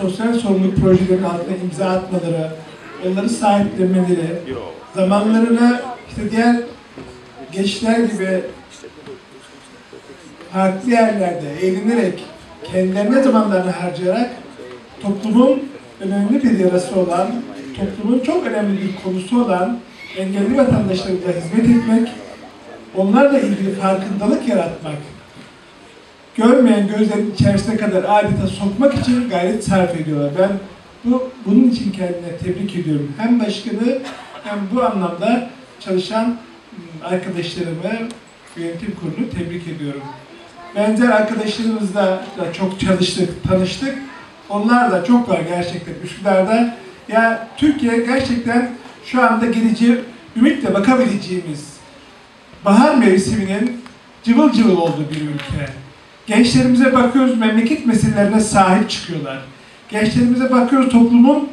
sosyal sorumluluk projelerinin altına imza atmaları, onları sahiplenmeleri, zamanlarını işte diğer gençler gibi farklı yerlerde eğlenerek, kendilerine zamanlarını harcayarak toplumun önemli bir yarası olan, toplumun çok önemli bir konusu olan engelli vatandaşlarımıza hizmet etmek, onlarla ilgili farkındalık yaratmak, görmeyen gözlerin içerisine kadar adeta sokmak için gayret sarf ediyorlar. Ben bu bunun için kendine tebrik ediyorum. Hem başkanı hem bu anlamda çalışan ım, arkadaşlarımı, yönetim kurulu tebrik ediyorum. Benzer arkadaşlarımızla da çok çalıştık, tanıştık. Onlar da çok var gerçekten Üsküdar'da. Ya Türkiye gerçekten şu anda geleceğe ümitle bakabileceğimiz bahar mevsiminin cıvıl cıvıl olduğu bir ülke. Gençlerimize bakıyoruz memleket meselelerine sahip çıkıyorlar. Gençlerimize bakıyoruz toplumun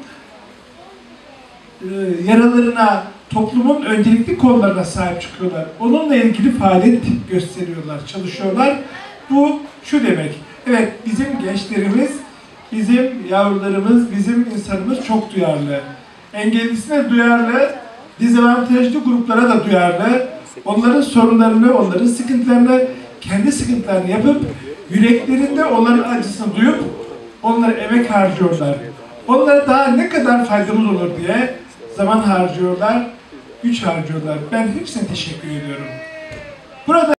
e, yaralarına, toplumun öncelikli konularına sahip çıkıyorlar. Onunla ilgili faaliyet gösteriyorlar, çalışıyorlar. Bu şu demek, evet bizim gençlerimiz, bizim yavrularımız, bizim insanımız çok duyarlı. Engellisine duyarlı, dezavantajlı gruplara da duyarlı. Onların sorunlarını, onların sıkıntılarını, kendi sıkıntılarını yapıp yüreklerinde onların acısını duyup onlara emek harcıyorlar. Onlara daha ne kadar faydamız olur diye zaman harcıyorlar, güç harcıyorlar. Ben hepsine teşekkür ediyorum. Burada